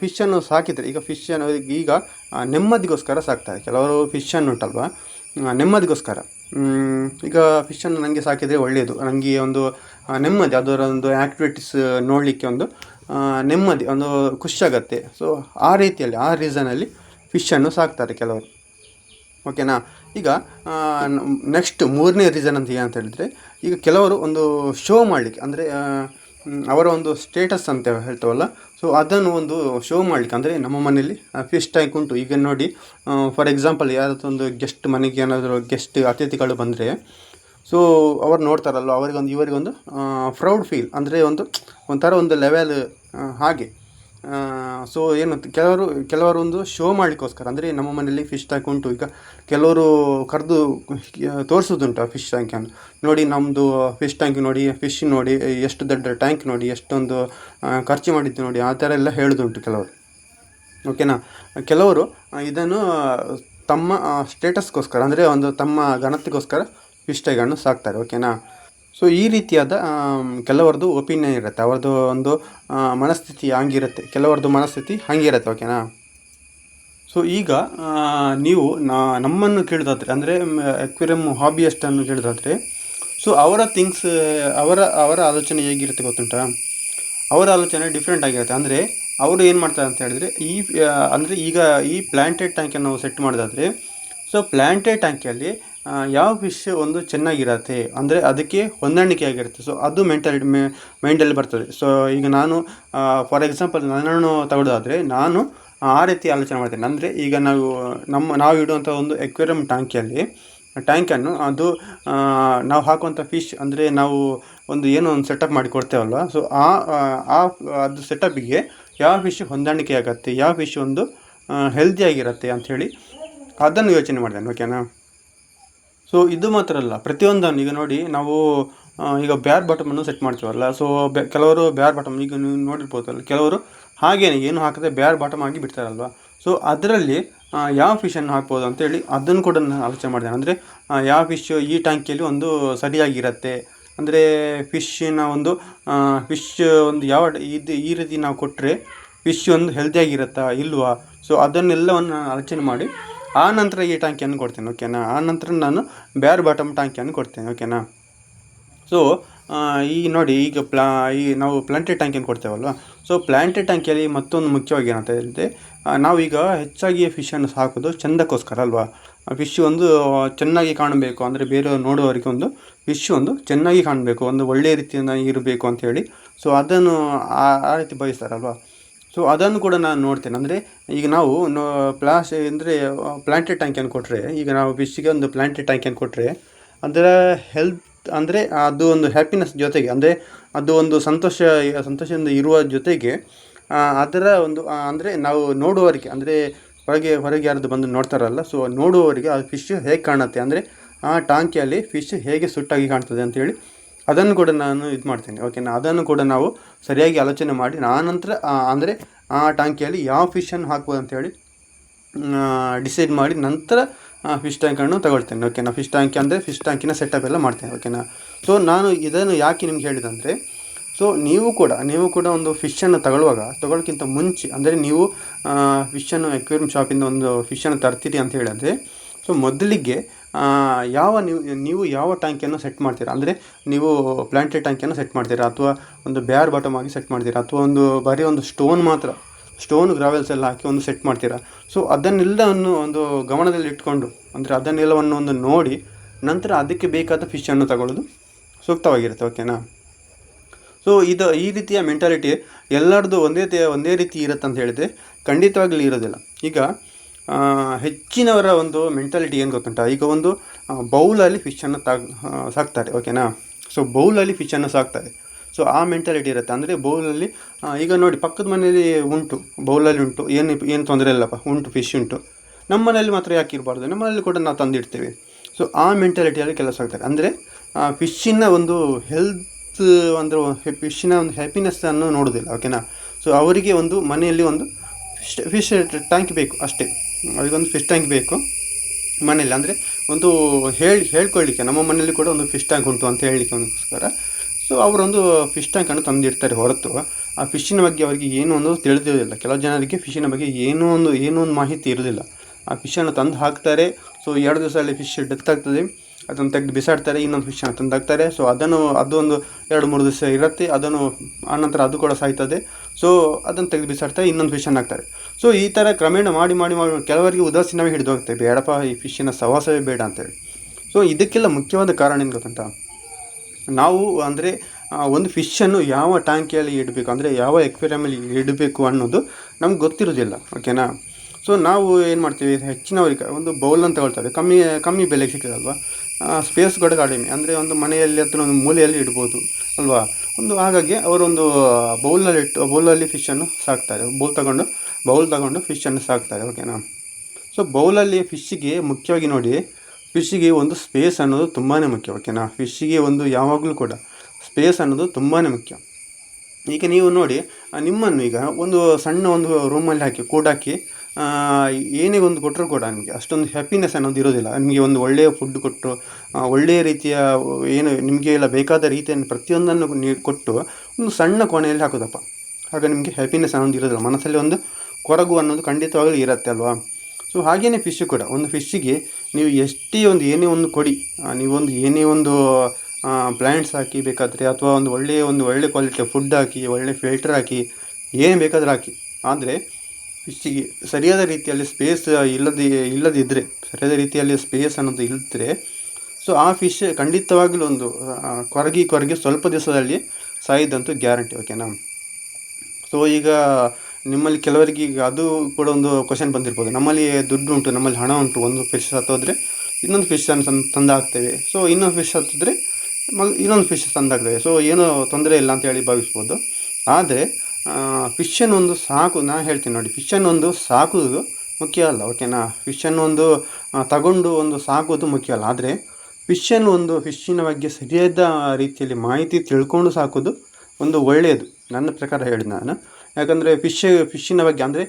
ಫಿಶನ್ನು ಸಾಕಿದರೆ, ಈಗ ಫಿಶನ್ನು ಈಗ ನೆಮ್ಮದಿಗೋಸ್ಕರ ಸಾಕ್ತಾರೆ. ಕೆಲವರು ಫಿಶನ್ನು ಉಂಟಲ್ವಾ? ನೆಮ್ಮದಿಗೋಸ್ಕರ. ಈಗ ಫಿಶನ್ನು ನನಗೆ ಸಾಕಿದರೆ ಒಳ್ಳೆಯದು ನನಗೆ ಒಂದು ನೆಮ್ಮದಿ, ಅದರ ಒಂದು ಆ್ಯಕ್ಟಿವಿಟೀಸ್ ನೋಡಲಿಕ್ಕೆ ಒಂದು ನೆಮ್ಮದಿ, ಒಂದು ಖುಷಿಯಾಗತ್ತೆ ಸೊ ಆ ರೀತಿಯಲ್ಲಿ, ಆ ರೀಸನಲ್ಲಿ ಫಿಶನ್ನು ಸಾಕ್ತಾರೆ ಕೆಲವರು. ಓಕೆನಾ ಈಗ ನೆಕ್ಸ್ಟ್ ಮೂರನೇ ರೀಸನ್ ಅಂತ ಏನಂತ ಹೇಳಿದರೆ, ಈಗ ಕೆಲವರು ಒಂದು ಶೋ ಮಾಡಲಿಕ್ಕೆ, ಅಂದರೆ ಅವರ ಒಂದು ಸ್ಟೇಟಸ್ ಅಂತ ಹೇಳ್ತೇವಲ್ಲ ಸೊ ಅದನ್ನು ಒಂದು ಶೋ ಮಾಡಲಿಕ್ಕೆ, ಅಂದರೆ ನಮ್ಮ ಮನೆಯಲ್ಲಿ ಫಿಶ್ ಟ್ಯಾಂಕ್ ಉಂಟು. ಈಗ ನೋಡಿ ಫಾರ್ ಎಕ್ಸಾಂಪಲ್ ಯಾರಾದರೂ ಒಂದು ಗೆಸ್ಟ್ ಮನೆಗೆ ಏನಾದರೂ ಗೆಸ್ಟ್ ಅತಿಥಿಗಳು ಬಂದರೆ ಸೊ ಅವ್ರು ನೋಡ್ತಾರಲ್ವ, ಅವರಿಗೊಂದು, ಇವರಿಗೊಂದು ಪ್ರೌಡ್ ಫೀಲ್ ಅಂದರೆ ಒಂದು, ಒಂಥರ ಒಂದು ಲೆವೆಲ್ ಹಾಗೆ. ಸೊ ಏನು, ಕೆಲವರು ಕೆಲವರು ಒಂದು ಶೋ ಮಾಡಲಿಕ್ಕೋಸ್ಕರ, ಅಂದರೆ ನಮ್ಮ ಮನೆಯಲ್ಲಿ ಫಿಶ್ ಟ್ಯಾಂಕ್ ಉಂಟು. ಈಗ ಕೆಲವರು ಕರೆದು ತೋರಿಸೋದುಂಟು ಫಿಶ್ ಟ್ಯಾಂಕನ್ನು ನೋಡಿ ನಮ್ಮದು ಫಿಶ್ ಟ್ಯಾಂಕ್ ನೋಡಿ ಫಿಶ್ ನೋಡಿ, ಎಷ್ಟು ದೊಡ್ಡ ಟ್ಯಾಂಕ್ ನೋಡಿ, ಎಷ್ಟೊಂದು ಖರ್ಚು ಮಾಡಿದ್ದು ನೋಡಿ, ಆ ಥರ ಎಲ್ಲ ಹೇಳೋದುಂಟು ಕೆಲವರು. ಓಕೆನಾ ಕೆಲವರು ಇದನ್ನು ತಮ್ಮ ಸ್ಟೇಟಸ್ಗೋಸ್ಕರ ಅಂದರೆ ಒಂದು ತಮ್ಮ ಘನತೆಗೋಸ್ಕರ ಫಿಶ್ ಟ್ಯಾಂಕನ್ನು ಸಾಕ್ತಾರೆ. ಓಕೆನಾ ಸೊ ಈ ರೀತಿಯಾದ ಕೆಲವರದ್ದು ಒಪಿನಿಯನ್ ಇರುತ್ತೆ. ಅವ್ರದ್ದು ಒಂದು ಮನಸ್ಥಿತಿ ಹಂಗಿರುತ್ತೆ. ಕೆಲವರದ್ದು ಮನಸ್ಥಿತಿ ಹಂಗಿರುತ್ತೆ, ಓಕೆನಾ? ಸೊ ಈಗ ನೀವು ನಮ್ಮನ್ನು ಕೇಳೋದಾದ್ರೆ, ಅಂದರೆ ಅಕ್ವೇರಿಯಂ ಹಾಬಿಯಸ್ಟನ್ನು ಕೇಳೋದಾದ್ರೆ ಸೊ ಅವರ ಥಿಂಗ್ಸ್, ಅವರ ಅವರ ಆಲೋಚನೆ ಹೇಗಿರುತ್ತೆ ಗೊತ್ತುಂಟಾ? ಅವರ ಆಲೋಚನೆ ಡಿಫ್ರೆಂಟ್ ಆಗಿರುತ್ತೆ. ಅಂದರೆ, ಅವರು ಏನು ಮಾಡ್ತಾರೆ ಅಂತ ಹೇಳಿದರೆ, ಈ ಅಂದರೆ ಈಗ ಈ ಪ್ಲ್ಯಾಂಟೆಡ್ ಟ್ಯಾಂಕನ್ನು ನಾವು ಸೆಟ್ ಮಾಡೋದಾದರೆ ಸೊ ಪ್ಲ್ಯಾಂಟೆಡ್ ಟ್ಯಾಂಕಲ್ಲಿ ಯಾವ ಫಿಶ್ ಒಂದು ಚೆನ್ನಾಗಿರತ್ತೆ ಅಂದರೆ ಅದಕ್ಕೆ ಹೊಂದಾಣಿಕೆ ಆಗಿರುತ್ತೆ ಸೊ ಅದು ಮೆಂಟಾಲಿಟಿ ಮೈಂಡಲ್ಲಿ ಬರ್ತದೆ. ಸೊ ಈಗ ನಾನು ಫಾರ್ ಎಕ್ಸಾಂಪಲ್ ನನ್ನನ್ನು ತಗೊಳ್ಳೋದಾದರೆ ನಾನು ಆ ರೀತಿ ಆಲೋಚನೆ ಮಾಡ್ತೇನೆ. ಅಂದರೆ ಈಗ ನಾವು, ನಮ್ಮ, ನಾವು ಇಡುವಂಥ ಒಂದು ಎಕ್ವೇರಿಯಂ ಟ್ಯಾಂಕಿಯಲ್ಲಿ ಟ್ಯಾಂಕನ್ನು ಅದು ನಾವು ಹಾಕುವಂಥ ಫಿಶ್ ಅಂದರೆ ನಾವು ಒಂದು ಏನೋ ಒಂದು ಸೆಟಪ್ ಮಾಡಿ ಕೊಡ್ತೇವಲ್ಲ ಸೊ ಆ ಆ, ಅದು ಸೆಟಪ್ಪಿಗೆ ಯಾವ ಫಿಶ್ ಹೊಂದಾಣಿಕೆ ಆಗುತ್ತೆ ಯಾವ ಫಿಶ್ ಒಂದು ಹೆಲ್ದಿಯಾಗಿರುತ್ತೆ ಅಂಥೇಳಿ ಅದನ್ನು ಯೋಚನೆ ಮಾಡಿದೆ ಓಕೆನಾ ಸೊ ಇದು ಮಾತ್ರ ಅಲ್ಲ. ಪ್ರತಿಯೊಂದನ್ನು ಈಗ ನೋಡಿ, ನಾವು ಈಗ ಬ್ಯಾರ್ ಬಾಟಮನ್ನು ಸೆಟ್ ಮಾಡ್ತೀವಲ್ಲ? ಸೊ ಬೆ, ಕೆಲವರು ಬ್ಯಾರ್ ಬಾಟಮ್ ಈಗ ನೀವು ನೋಡಿರ್ಬೋದಲ್ಲ. ಕೆಲವರು ಹಾಗೇನೆ, ಏನು ಹಾಕಿದ್ರೆ ಬ್ಯಾರ್ ಬಾಟಮ್ ಆಗಿ ಬಿಡ್ತಾರಲ್ವ? ಸೊ ಅದರಲ್ಲಿ ಯಾವ ಫಿಶನ್ನು ಹಾಕ್ಬೋದು ಅಂತೇಳಿ ಅದನ್ನು ಕೂಡ ನಾನು ಆಲೋಚನೆ ಮಾಡಿದೆ. ಅಂದರೆ ಯಾವ ಫಿಶ್ ಈ ಟ್ಯಾಂಕಿಯಲ್ಲಿ ಒಂದು ಸರಿಯಾಗಿರುತ್ತೆ? ಅಂದರೆ ಫಿಶ್ಶಿನ ಒಂದು ಫಿಶ್ ಒಂದು ಯಾವ ಇದು ಈ ರೀತಿ ನಾವು ಕೊಟ್ಟರೆ ಫಿಶ್ ಒಂದು ಹೆಲ್ದಿಯಾಗಿರುತ್ತಾ ಇಲ್ವಾ? ಸೊ ಅದನ್ನೆಲ್ಲವನ್ನು ನಾನು ಆಲೋಚನೆ ಮಾಡಿ ಆ ನಂತರ ಈ ಟ್ಯಾಂಕಿಯನ್ನು ಕೊಡ್ತೇನೆ ಓಕೆನಾ ಆ ನಂತರ ನಾನು ಬ್ಯಾರ್ ಬಾಟಮ್ ಟ್ಯಾಂಕಿಯನ್ನು ಕೊಡ್ತೇನೆ ಓಕೆನಾ ಸೊ ಈ ನೋಡಿ, ಈಗ ಪ್ಲಾ, ಈ ನಾವು ಪ್ಲಾಂಟೆಡ್ ಟ್ಯಾಂಕಿಯನ್ನು ಕೊಡ್ತೇವಲ್ವ? ಸೊ ಪ್ಲಾಂಟೆಡ್ ಟ್ಯಾಂಕಿಯಲ್ಲಿ ಮತ್ತೊಂದು ಮುಖ್ಯವಾಗಿ ಏನಂತ ಹೇಳಿದ್ರೆ ನಾವೀಗ ಹೆಚ್ಚಾಗಿ ಫಿಶನ್ನು ಸಾಕೋದು ಚಂದಕ್ಕೋಸ್ಕರ ಅಲ್ವಾ? ಫಿಶ್ ಒಂದು ಚೆನ್ನಾಗಿ ಕಾಣಬೇಕು, ಅಂದರೆ ಬೇರೆ ನೋಡುವವರಿಗೆ ಒಂದು ಫಿಶ್ ಒಂದು ಚೆನ್ನಾಗಿ ಕಾಣಬೇಕು, ಒಂದು ಒಳ್ಳೆಯ ರೀತಿಯಿಂದ ಇರಬೇಕು ಅಂತೇಳಿ ಸೊ ಅದನ್ನು ಆ ರೀತಿ ಬಯಸ್ತಾರಲ್ವಾ ಸೊ ಅದನ್ನು ಕೂಡ ನಾನು ನೋಡ್ತೇನೆ. ಅಂದರೆ, ಈಗ ನಾವು ಪ್ಲಾಸ್ ಅಂದರೆ ಪ್ಲಾಂಟೆಡ್ ಟ್ಯಾಂಕಿಯನ್ನು ಕೊಟ್ಟರೆ ಈಗ ನಾವು ಫಿಶ್ಗೆ ಒಂದು ಪ್ಲಾಂಟೆಡ್ ಟ್ಯಾಂಕಿಯನ್ನು ಕೊಟ್ಟರೆ ಅದರ ಹೆಲ್ತ್ ಅಂದರೆ, ಅದು ಒಂದು ಹ್ಯಾಪಿನೆಸ್ ಜೊತೆಗೆ, ಅಂದರೆ, ಅದು ಒಂದು ಸಂತೋಷ, ಸಂತೋಷದಿಂದ ಇರುವ ಜೊತೆಗೆ ಅದರ ಒಂದು ಅಂದರೆ, ನಾವು ನೋಡುವವರಿಗೆ, ಅಂದರೆ, ಹೊರಗೆ ಹೊರಗೆ ಯಾರ್ದು ಬಂದು ನೋಡ್ತಾರಲ್ಲ ಸೊ ನೋಡುವವರಿಗೆ ಆ ಫಿಶ್ ಹೇಗೆ ಕಾಣುತ್ತೆ, ಅಂದರೆ, ಆ ಟಾಂಕಿಯಲ್ಲಿ ಫಿಶ್ ಹೇಗೆ ಸುಟ್ಟಾಗಿ ಕಾಣ್ತದೆ ಅಂತೇಳಿ ಅದನ್ನು ಕೂಡ ನಾನು ಇದು ಮಾಡ್ತೇನೆ. ಓಕೆನಾ ಅದನ್ನು ಕೂಡ ನಾವು ಸರಿಯಾಗಿ ಆಲೋಚನೆ ಮಾಡಿ ನಂತರ ಅಂದರೆ ಆ ಟ್ಯಾಂಕಿಯಲ್ಲಿ ಯಾವ ಫಿಶನ್ನು ಹಾಕ್ಬೋದು ಅಂತೇಳಿ ಡಿಸೈಡ್ ಮಾಡಿ ನಂತರ ಫಿಶ್ ಟ್ಯಾಂಕನ್ನು ತಗೊಳ್ತೇನೆ. ಓಕೆನಾ ಫಿಶ್ ಟ್ಯಾಂಕಿ ಅಂದರೆ ಫಿಶ್ ಟ್ಯಾಂಕಿನ ಸೆಟಪ್ ಎಲ್ಲ ಮಾಡ್ತೇನೆ. ಓಕೆನಾ ಸೊ ನಾನು ಇದನ್ನು ಯಾಕೆ ನಿಮ್ಗೆ ಹೇಳಿದಂದರೆ ಸೊ ನೀವು ಕೂಡ ನೀವು ಕೂಡ ಒಂದು ಫಿಶನ್ನು ತಗೊಳ್ಳುವಾಗ ತಗೊಳ್ಳೋಕ್ಕಿಂತ ಮುಂಚೆ, ಅಂದರೆ ನೀವು ಫಿಶನ್ನು ಎಕ್ವೇರಿಯಂ ಶಾಪಿಂದ ಒಂದು ಫಿಶನ್ನು ತರ್ತೀರಿ ಅಂತ ಹೇಳಿದ್ರೆ ಸೊ ಮೊದಲಿಗೆ ಯಾವ ನೀವು ನೀವು ಯಾವ ಟ್ಯಾಂಕಿಯನ್ನು ಸೆಟ್ ಮಾಡ್ತೀರಾ? ಅಂದರೆ ನೀವು ಪ್ಲಾಂಟೆಡ್ ಟ್ಯಾಂಕಿಯನ್ನು ಸೆಟ್ ಮಾಡ್ತೀರಾ? ಅಥವಾ ಒಂದು ಬ್ಯಾರ್ ಬಾಟಮ್ ಆಗಿ ಸೆಟ್ ಮಾಡ್ತೀರಾ? ಅಥವಾ ಒಂದು ಬರೀ ಒಂದು ಸ್ಟೋನ್ ಮಾತ್ರ ಸ್ಟೋನ್ ಗ್ರಾವೆಲ್ಸ್ ಎಲ್ಲ ಹಾಕಿ ಒಂದು ಸೆಟ್ ಮಾಡ್ತೀರಾ? ಸೊ ಅದನ್ನೆಲ್ಲವನ್ನು ಒಂದು ಗಮನದಲ್ಲಿ ಇಟ್ಕೊಂಡು, ಅಂದರೆ ಅದನ್ನೆಲ್ಲವನ್ನು ಒಂದು ನೋಡಿ, ನಂತರ ಅದಕ್ಕೆ ಬೇಕಾದ ಫಿಶನ್ನು ತಗೊಳ್ಳೋದು ಸೂಕ್ತವಾಗಿರುತ್ತೆ ಓಕೆನಾ ಸೊ ಇದು ಈ ರೀತಿಯ ಮೆಂಟಾಲಿಟಿ ಎಲ್ಲರದ್ದು ಒಂದೇ ಒಂದೇ ರೀತಿ ಇರುತ್ತೆ ಅಂತ ಹೇಳಿದರೆ ಖಂಡಿತವಾಗ್ಲೂ ಇರೋದಿಲ್ಲ. ಈಗ ಹೆಚ್ಚಿನವರ ಒಂದು ಮೆಂಟಾಲಿಟಿ ಏನು ಗೊತ್ತುಂಟ? ಈಗ ಒಂದು ಬೌಲಲ್ಲಿ ಫಿಶನ್ನು ತಾಗ್ ಸಾಕ್ತಾರೆ ಓಕೆನಾ ಸೊ ಬೌಲಲ್ಲಿ ಫಿಶನ್ನು ಸಾಕ್ತಾರೆ. ಸೊ ಆ ಮೆಂಟಾಲಿಟಿ ಇರುತ್ತೆ. ಅಂದರೆ ಬೌಲಲ್ಲಿ ಈಗ ನೋಡಿ, ಪಕ್ಕದ ಮನೆಯಲ್ಲಿ ಉಂಟು, ಬೌಲಲ್ಲಿ ಉಂಟು, ಏನು ಏನು ತೊಂದರೆ ಇಲ್ಲಪ್ಪ, ಉಂಟು ಫಿಶ್ ಉಂಟು. ನಮ್ಮ ಮನೆಯಲ್ಲಿ ಮಾತ್ರ ಯಾಕೆ ಇರಬಾರ್ದು? ನಮ್ಮ ಮನೆಯಲ್ಲಿ ಕೂಡ ನಾವು ತಂದಿಡ್ತೇವೆ. ಸೊ ಆ ಮೆಂಟಾಲಿಟಿಯಲ್ಲಿ ಕೆಲಸ ಆಗ್ತಾರೆ ಅಂದರೆ ಫಿಶ್ಶಿನ ಒಂದು ಹೆಲ್ತ್ ಅಂದರೆ ಫಿಶ್ಶಿನ ಒಂದು ಹ್ಯಾಪಿನೆಸ್ಸನ್ನು ನೋಡೋದಿಲ್ಲ ಓಕೆನಾ ಸೊ ಅವರಿಗೆ ಒಂದು ಮನೆಯಲ್ಲಿ ಒಂದು ಫಿಶ್ ಫಿಶ್ ಟ್ಯಾಂಕ್ ಬೇಕು, ಅಷ್ಟೇ. ಅವರಿಗೊಂದು ಫಿಶ್ ಟ್ಯಾಂಕ್ ಬೇಕು. ಮನೇಲಿ ಅಂದರೆ ಒಂದು ಹೇಳಿ ಹೇಳ್ಕೊಳ್ಳಿಕ್ಕೆ ನಮ್ಮ ಮನೆಯಲ್ಲಿ ಕೂಡ ಒಂದು ಫಿಶ್ ಟ್ಯಾಂಕ್ ಉಂಟು ಅಂತ ಹೇಳಲಿಕ್ಕೋಸ್ಕರ ಸೊ ಅವರೊಂದು ಫಿಶ್ ಟ್ಯಾಂಕನ್ನು ತಂದಿಡ್ತಾರೆ ಹೊರತು. ಆ ಫಿಶ್ಶಿನ ಬಗ್ಗೆ ಅವರಿಗೆ ಏನೂ ಒಂದು ತಿಳಿದಿರಲಿಲ್ಲ. ಕೆಲವು ಜನರಿಗೆ ಫಿಶ್ಶಿನ ಬಗ್ಗೆ ಏನೂ ಒಂದು ಏನೂ ಒಂದು ಮಾಹಿತಿ ಇರಲಿಲ್ಲ. ಆ ಫಿಶನ್ನು ತಂದು ಹಾಕ್ತಾರೆ. ಸೊ ಎರಡು ದಿವಸದಲ್ಲಿ ಫಿಶ್ ಡೆತ್ ಆಗ್ತದೆ. ಅದನ್ನು ತೆಗೆದು ಬಿಸಾಡ್ತಾರೆ, ಇನ್ನೊಂದು ಫಿಶ್ ತಂದು ಹಾಕ್ತಾರೆ ಸೊ ಅದನ್ನು ಅದು ಒಂದು ಎರಡು, ಮೂರು ದಿವಸ ಇರುತ್ತೆ. ಅದನ್ನು ಆನಂತರ ಅದು ಕೂಡ ಸಾಯ್ತದೆ. ಸೊ ಅದನ್ನು ತೆಗೆದು ಬಿಸಾಡ್ತಾರೆ, ಇನ್ನೊಂದು ಫಿಶನ್ನು ಹಾಕ್ತಾರೆ. ಸೊ ಈ ಥರ ಕ್ರಮೇಣ ಮಾಡಿ ಮಾಡಿ ಮಾಡಿ ಕೆಲವರಿಗೆ ಉದಾಸೀನವೇ ಹಿಡಿದು ಹೋಗ್ತದೆ ಬೇಡಪ್ಪ, ಈ ಫಿಶ್ಶಿನ ಸವಾಸವೇ ಬೇಡ ಅಂತೇಳಿ. ಸೊ ಇದಕ್ಕೆಲ್ಲ ಮುಖ್ಯವಾದ ಕಾರಣ ಏನು ಗೊತ್ತಂತ ನಾವು ಅಂದರೆ ಒಂದು ಫಿಶನ್ನು ಯಾವ ಟ್ಯಾಂಕಿಯಲ್ಲಿ ಇಡಬೇಕು, ಅಂದರೆ ಯಾವ ಎಕ್ವೇರಿಯಮಲ್ಲಿ ಇಡಬೇಕು ಅನ್ನೋದು ನಮ್ಗೆ ಗೊತ್ತಿರೋದಿಲ್ಲ ಓಕೆನಾ ಸೊ ನಾವು ಏನು ಮಾಡ್ತೀವಿ? ಹೆಚ್ಚಿನವರಿಗೆ ಒಂದು ಬೌಲನ್ನು ತಗೊಳ್ತಾರೆ ಕಮ್ಮಿ ಕಮ್ಮಿ ಬೆಲೆಗೆ ಸಿಗ್ತದಲ್ವಾ? ಸ್ಪೇಸ್ ಕೂಡ ಕಡಿಮೆ ಅಂದರೆ ಒಂದು ಮನೆಯಲ್ಲಿ ಅಥವಾ ಒಂದು ಮೂಲೆಯಲ್ಲಿ ಇಡ್ಬೋದು, ಅಲ್ವಾ? ಒಂದು ಹಾಗಾಗಿ ಅವರೊಂದು ಬೌಲಲ್ಲಿ ಇಟ್ಟು ಬೌಲಲ್ಲಿ ಫಿಶನ್ನು ಸಾಕ್ತಾರೆ. ಬೌಲ್ ತಗೊಂಡು ಬೌಲ್ ತಗೊಂಡು ಫಿಶನ್ನು ಸಾಕ್ತಾರೆ ಓಕೆನಾ ಸೊ ಬೌಲಲ್ಲಿ ಫಿಶ್ಗೆ ಮುಖ್ಯವಾಗಿ ನೋಡಿ ಫಿಶ್ಶಿಗೆ ಒಂದು ಸ್ಪೇಸ್ ಅನ್ನೋದು ತುಂಬಾ ಮುಖ್ಯ ಓಕೆನಾ ಫಿಶ್ಶಿಗೆ ಒಂದು ಯಾವಾಗಲೂ ಕೂಡ ಸ್ಪೇಸ್ ಅನ್ನೋದು ತುಂಬಾ ಮುಖ್ಯ. ಈಗ ನೀವು ನೋಡಿ ನಿಮ್ಮನ್ನು ಈಗ ಒಂದು ಸಣ್ಣ ಒಂದು ರೂಮಲ್ಲಿ ಹಾಕಿ, ಕೂಡಾಕಿ ಏನೇ ಒಂದು ಕೊಟ್ಟರು ಕೂಡ ನಿಮಗೆ ಅಷ್ಟೊಂದು ಹ್ಯಾಪಿನೆಸ್ ಅನ್ನೋದು ಇರೋದಿಲ್ಲ. ನಿಮಗೆ ಒಂದು ಒಳ್ಳೆಯ ಫುಡ್ ಕೊಟ್ಟು ಒಳ್ಳೆಯ ರೀತಿಯ ಏನು ನಿಮಗೆ ಎಲ್ಲ ಬೇಕಾದ ರೀತಿಯನ್ನು ಪ್ರತಿಯೊಂದನ್ನು ನೀ, ಕೊಟ್ಟು ಒಂದು ಸಣ್ಣ ಕೋಣೆಯಲ್ಲಿ ಹಾಕೋದಪ್ಪ. ಆಗ ನಿಮಗೆ ಹ್ಯಾಪಿನೆಸ್ ಅನ್ನೋದು ಇರೋದಿಲ್ಲ. ಮನಸ್ಸಲ್ಲಿ ಒಂದು ಕೊರಗು ಅನ್ನೋದು ಖಂಡಿತವಾಗಲೂ ಇರುತ್ತೆ ಅಲ್ವಾ? ಸೊ ಹಾಗೇನೇ ಫಿಶ್ ಕೂಡ. ಒಂದು ಫಿಶ್ಶಿಗೆ ನೀವು ಎಷ್ಟೇ ಒಂದು ಏನೇ ಒಂದು ಕೊಡಿ ನೀವೊಂದು ಏನೇ ಒಂದು ಪ್ಲ್ಯಾಂಟ್ಸ್ ಹಾಕಿ ಬೇಕಾದರೆ ಅಥವಾ ಒಂದು ಒಳ್ಳೆಯ ಒಂದು ಒಳ್ಳೆ ಕ್ವಾಲಿಟಿ ಫುಡ್ ಹಾಕಿ, ಒಳ್ಳೆ ಫಿಲ್ಟರ್ ಹಾಕಿ, ಏನು ಬೇಕಾದರೂ ಹಾಕಿ. ಆದರೆ ಫಿಶ್ಶಿಗೆ ಸರಿಯಾದ ರೀತಿಯಲ್ಲಿ ಸ್ಪೇಸ್ ಇಲ್ಲದೆ ಇಲ್ಲದಿದ್ದರೆ ಸರಿಯಾದ ರೀತಿಯಲ್ಲಿ ಸ್ಪೇಸ್ ಅನ್ನೋದು ಇಲ್ಲದ್ರೆ ಸೊ ಆ ಫಿಶ್ ಖಂಡಿತವಾಗಲೂ ಒಂದು ಕೊರಗಿ ಕೊರಗಿ ಸ್ವಲ್ಪ ದಿವಸದಲ್ಲಿ ಸಾಯಿದಂತೂ ಗ್ಯಾರಂಟಿ ಓಕೆನಾ ಸೊ ಈಗ ನಿಮ್ಮಲ್ಲಿ ಕೆಲವರಿಗೆ ಈಗ ಅದು ಕೂಡ ಒಂದು ಕ್ವಶನ್ ಬಂದಿರ್ಬೋದು. ನಮ್ಮಲ್ಲಿ ದುಡ್ಡು ಉಂಟು, ನಮ್ಮಲ್ಲಿ ಹಣ ಉಂಟು, ಒಂದು ಫಿಶ್ ಸತ್ತೋದ್ರೆ ಇನ್ನೊಂದು ಫಿಶ್ ತಂದು ತಂದು ಹಾಕ್ತೇವೆ ಸೊ ಇನ್ನೊಂದು ಫಿಶ್ ಹತ್ತಿದ್ರೆ ಮ ಇನ್ನೊಂದು ಫಿಶ್ ತಂದು ಹಾಕ್ತೇವೆ ಸೊ ಏನೂ ತೊಂದರೆ ಇಲ್ಲ ಅಂತ ಹೇಳಿ ಭಾವಿಸ್ಬೋದು. ಆದರೆ ಫಿಶನ್ನು ಒಂದು ಸಾಕು ನಾನು ಹೇಳ್ತೀನಿ ನೋಡಿ ಫಿಶನ್ನು ಒಂದು ಸಾಕುವುದು ಮುಖ್ಯ ಅಲ್ಲ ಓಕೆನಾ ಫಿಶನ್ನು ಒಂದು ತಗೊಂಡು ಒಂದು ಸಾಕೋದು ಮುಖ್ಯ ಅಲ್ಲ, ಆದರೆ ಫಿಶನ್ ಒಂದು ಫಿಶ್ಶಿನ ಬಗ್ಗೆ ಸರಿಯಾದ ರೀತಿಯಲ್ಲಿ ಮಾಹಿತಿ ತಿಳ್ಕೊಂಡು ಸಾಕೋದು ಒಂದು ಒಳ್ಳೆಯದು, ನನ್ನ ಪ್ರಕಾರ ಹೇಳಿ ನಾನು. ಯಾಕಂದರೆ ಫಿಶ್ ಫಿಶ್ಶಿನ ಬಗ್ಗೆ ಅಂದರೆ